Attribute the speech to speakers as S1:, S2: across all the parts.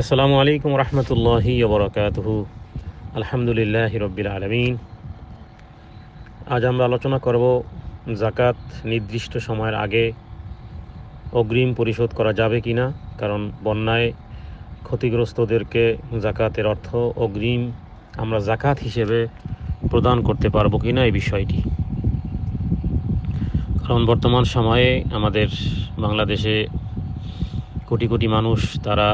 S1: আসসালামু আলাইকুম রহমতুল্লাহি বরকাতহু। আলহামদুলিল্লাহ রব্বিল আলমিন। আজ আমরা আলোচনা করব জাকাত নির্দিষ্ট সময়ের আগে অগ্রিম পরিশোধ করা যাবে কি না কারণ বন্যায় ক্ষতিগ্রস্তদেরকে জাকাতের অর্থ অগ্রিম আমরা জাকাত হিসেবে প্রদান করতে পারব কি না এই বিষয়টি। কারণ বর্তমান সময়ে আমাদের বাংলাদেশে কোটি কোটি মানুষ তারা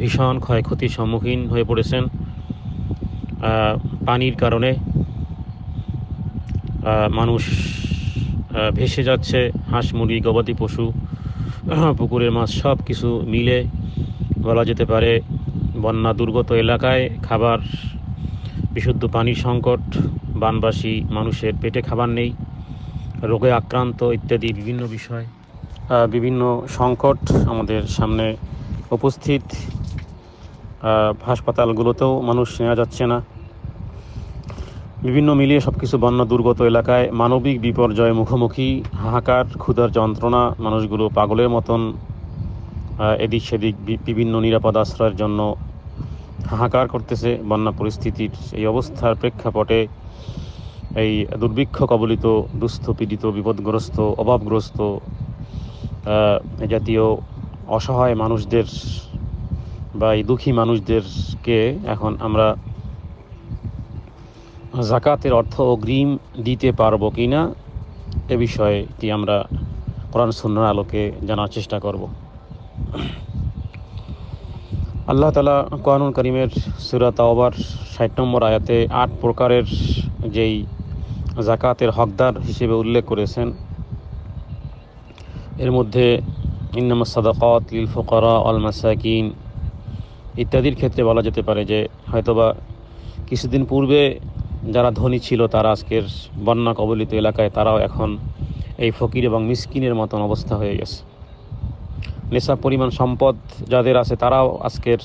S1: ভীষণ ক্ষয়ক্ষতির সম্মুখীন হয়ে পড়েছেন। পানির কারণে মানুষ ভেসে যাচ্ছে, হাঁস, মুরগি, গবাদি পশু পুকুরের মাছ সব কিছু মিলে বলা যেতে পারে বন্যা দুর্গত এলাকায় খাবার, বিশুদ্ধ পানির সংকট, বানবাসী মানুষের পেটে খাবার নেই, রোগে আক্রান্ত ইত্যাদি বিভিন্ন বিষয় বিভিন্ন সংকট আমাদের সামনে উপস্থিত। হাসপাতালগুলোতেও মানুষ নেওয়া যাচ্ছে না। বিভিন্ন মিলিয়ে সব কিছু বন্য দুর্গত এলাকায় মানবিক বিপর্যয় মুখোমুখি, হাহাকার, ক্ষুধার যন্ত্রণা, মানুষগুলো পাগলের মতন এদিক সেদিক বিভিন্ন নিরাপদ আশ্রয়ের জন্য হাহাকার করতেছে বন্যা পরিস্থিতির এই অবস্থার প্রেক্ষাপটে এই দুর্ভিক্ষ কবলিত, দুস্থ, পীড়িত, বিপদগ্রস্ত, অভাবগ্রস্ত জাতীয় অসহায় মানুষদের বা এই দুঃখী মানুষদেরকে এখন আমরা জাকাতের অর্থ অগ্রিম দিতে পারব কি না এ বিষয়টি আমরা কোরআন সুন্নার আলোকে জানার চেষ্টা করব। আল্লাহ তালা কোরআনুল করিমের সুরাত আওবার ষাট নম্বর আয়াতে আট প্রকারের যেই জাকাতের হকদার হিসেবে উল্লেখ করেছেন। এর মধ্যে ইন্নামা সাদাকাত লিল ফকরা আল মাসাকিন ইত্যাদির ক্ষেত্রে বলা যেতে পারে যে হয়তোবা কিছুদিন পূর্বে যারা ধনী ছিল তারা আজকের বন্যা কবলিত এলাকায় তারাও এখন এই ফকির এবং মিসকিনের মতন অবস্থা হয়ে গেছে। নেশা পরিমাণ, সম্পদ যাদের আছে তারাও আজকের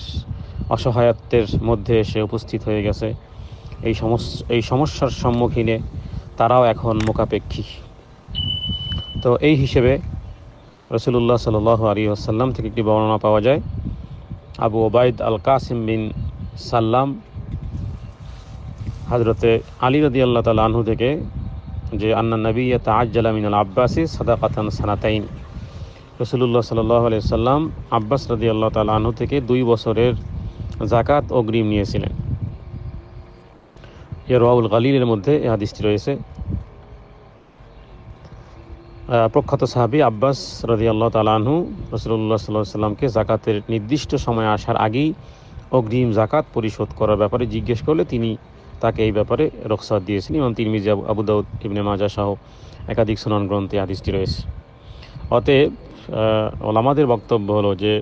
S1: অসহায়ত্বের মধ্যে এসে উপস্থিত হয়ে গেছে। এই সমস্যা এই সমস্যার সম্মুখীনে তারাও এখন মোকাপেক্ষী তো এই হিসেবে রসুল্লাহ সাল আলী আসাল্লাম থেকে একটি বর্ণনা পাওয়া যায়। আবু ওবায়দ আল কাসিম বিন সাল্লাম হজরতে আলী রদি আল্লাহ তাল আনহু থেকে যে আন্না নবী তাজ্জালা মিনাল আব্বাসি সাদাকাতান সানাতাইন। রসুল্লাহ সাল্লাহ আলি সাল্লাম আব্বাস রদি আল্লাহ তাল আনহু থেকে দুই বছরের জাকাত অগ্রিম নিয়েছিলেন। এ রাউল গালিলের মধ্যে এ হাদিসটি রয়েছে। প্রখ্যাত সাহাবি আব্বাস রদি আল্লাহ তালাহু রসুল্লাহ সাল্লাহ সাল্লামকে জাকাতের নির্দিষ্ট সময় আসার আগেই অগ্রিম জাকাত পরিশোধ করার ব্যাপারে জিজ্ঞেস করলে তিনি তাকে এই ব্যাপারে রক্ষা দিয়েছেন। এবং তিনি মির্জা আবু দাউদ, ইবনে মাজা সহ একাধিক সুনান গ্রন্থে হাদিসটি রয়েছে। অতএব ওলামাদের বক্তব্য হলো যে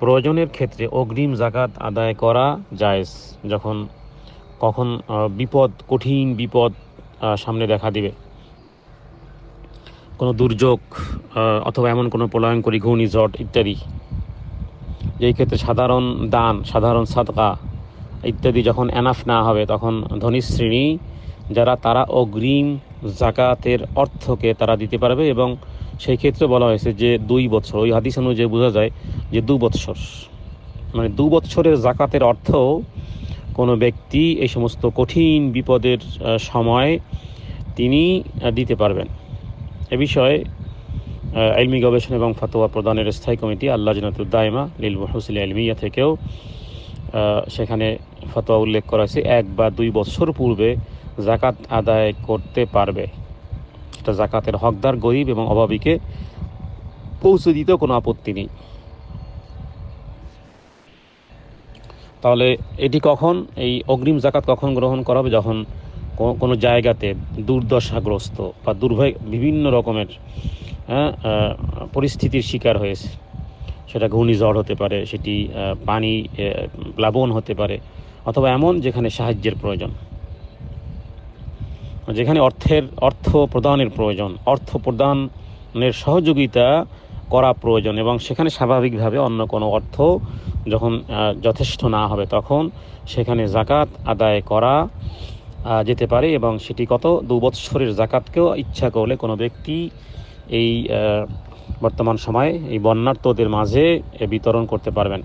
S1: প্রয়োজনের ক্ষেত্রে অগ্রিম জাকাত আদায় করা জায়েজ। যখন কখন বিপদ, কঠিন বিপদ সামনে দেখা দিবে। কোনো দুর্যোগ অথবা এমন কোনো প্রলয়ঙ্করী ঘূর্ণিঝড় ইত্যাদি। যেই ক্ষেত্রে সাধারণ দান, সাধারণ সাদকা ইত্যাদি যখন এনাফ না হবে, তখন ধনী শ্রেণি যারা, তারা অগ্রিম জাকাতের অর্থকে তারা দিতে পারবে এবং সেই ক্ষেত্রে বলা হয়েছে যে দুই বছর, ওই হাদিস অনুযায়ী বোঝা যায় যে দু বৎসর। মানে দু বৎসরের জাকাতের অর্থ কোনো ব্যক্তি এই সমস্ত কঠিন বিপদের সময় তিনি দিতে পারবেন। এ বিষয়ে আহ, আইলমি গবেষণা এবং ফতোয়া প্রদানের স্থায়ী কমিটি আল্লাহ জনাতুদ্দায়মা লিল হুসুল আলমিয়া থেকেও সেখানে ফতোয়া উল্লেখ করা হয়েছে এক বা দুই বছর পূর্বে জাকাত আদায় করতে পারবে। এটা জাকাতের হকদার গরিব এবং অভাবীকে পৌঁছে দিতেও কোনো আপত্তি নেই। তাহলে এটি কখন এই অগ্রিম জাকাত কখন গ্রহণ করা হবে যখন কোনো জায়গাতে দুর্দশাগ্রস্ত বা দুর্ভয় বিভিন্ন রকমের হ্যাঁ, পরিস্থিতির শিকার হয়েছে। সেটা ঘূর্ণিঝড় হতে পারে সেটি পানি প্লাবন হতে পারে অথবা এমন যেখানে সাহায্যের প্রয়োজন। যেখানে অর্থের অর্থ প্রদানের প্রয়োজন অর্থ প্রদানের সহযোগিতা করা প্রয়োজন এবং সেখানে স্বাভাবিকভাবে অন্য কোনো অর্থ যখন যথেষ্ট না হবে তখন সেখানে জাকাত আদায় করা যেতে পারে এবং সেটি কত? দু বৎসরের জাকাতকেও ইচ্ছা করলে কোনো ব্যক্তি এই বর্তমান সময়ে এই বন্যার্থদের মাঝে বিতরণ করতে পারবেন।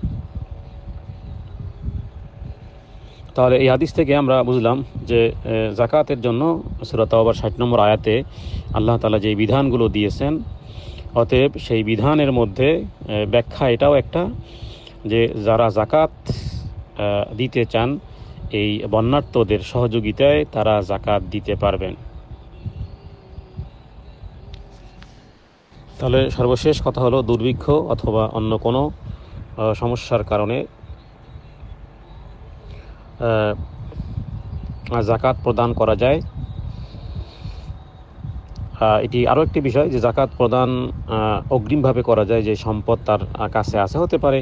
S1: তাহলে এই হাদিস থেকে আমরা বুঝলাম যে জাকাতের জন্য সুরাত আবার ষাট নম্বর আয়াতে আল্লাহ তালা যে বিধানগুলো দিয়েছেন, অতএব সেই বিধানের মধ্যে ব্যাখ্যা এটাও একটা যে যারা জাকাত দিতে চান এই বন্যার্থদের সহযোগিতায় তারা জাকাত দিতে পারবেন। তাহলে সর্বশেষ কথা হলো, দুর্ভিক্ষ অথবা অন্য কোনো সমস্যার কারণে জাকাত প্রদান করা যায়। এটি আরও একটি বিষয় যে জাকাত প্রদান অগ্রিমভাবে করা যায় যে সম্পদ তার কাছে আছে, হতে পারে।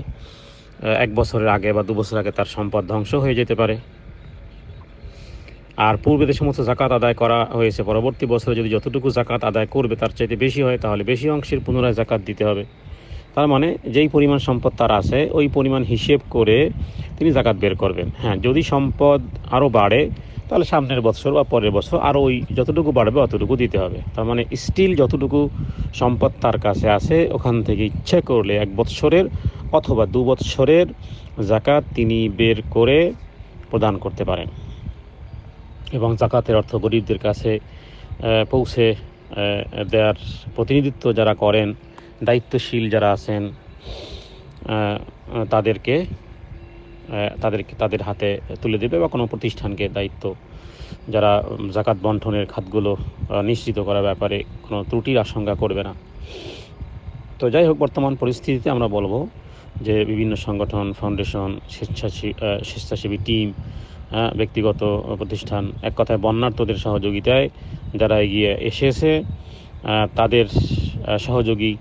S1: এক বছরের আগে বা দু বছর আগে তার সম্পদ ধ্বংস হয়ে যেতে পারে। আর পূর্বে যে সমস্ত জাকাত আদায় করা হয়েছে, পরবর্তী বছরে যদি যতটুকু জাকাত আদায় করবে তার চাইতে বেশি হয়, তাহলে বেশি অংশের পুনরায় জাকাত দিতে হবে। তার মানে যেই পরিমাণ সম্পদ তার আছে, ওই পরিমাণ হিসেব করে তিনি জাকাত বের করবেন। হ্যাঁ যদি সম্পদ আরও বাড়ে, তাহলে সামনের বছর বা পরের বছর আরও ওই যতটুকু বাড়বে অতটুকু দিতে হবে। তার মানে স্টিল যতটুকু সম্পদ তার কাছে আছে, ওখান থেকে ইচ্ছে করলে এক বৎসরের অথবা দু বৎসরের জাকাত তিনি বের করে প্রদান করতে পারেন। এবং জাকাতের অর্থ গরিবদের কাছে পৌঁছে দেওয়ার প্রতিনিধিত্ব যারা করেন, দায়িত্বশীল যারা আছেন তাদেরকে তাদেরকে, তাদের হাতে তুলে দেবে বা কোনো প্রতিষ্ঠানকে দায়িত্ব যারা জাকাত বন্টনের খাতগুলো নিশ্চিত করার ব্যাপারে কোনো ত্রুটির আশঙ্কা করবে না। তো যাই হোক, বর্তমান পরিস্থিতিতে আমরা বলব যে বিভিন্ন সংগঠন, ফাউন্ডেশন স্বেচ্ছাসেবী স্বেচ্ছাসেবী টিম ব্যক্তিগত প্রতিষ্ঠান এক কথায় বন্যার্থদের সহযোগিতায় যারা এগিয়ে এসেছে তাদের সহযোগী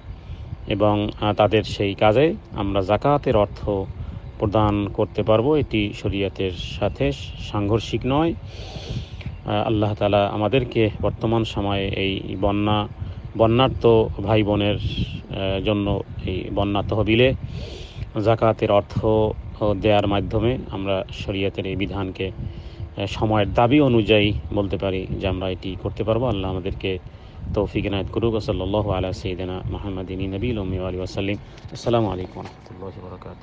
S1: এবং তাদের সেই কাজে আমরা জাকাতের অর্থ প্রদান করতে পারব। এটি শরীয়তের সাথে সাংঘর্ষিক নয়। আল্লাহ তালা আমাদেরকে বর্তমান সময়ে এই বন্যা বন্যার্থ ভাই বোনের জন্য এই বন্যা তহবিলে জাকাতের অর্থ দেওয়ার মাধ্যমে আমরা শরীয়তের এই বিধানকে সময়ের দাবি অনুযায়ী বলতে পারি যে আমরা এটি করতে পারব। আল্লাহ আমাদেরকে তৌফিক এনায়ত করুক। সাল্লাহ আলা সঈদিনা মোহাম্মদিনী নবীল ওমি আলী ওসাল্লিম আসসালামু আলাইকুম রহমতুল্লাহ বরকাত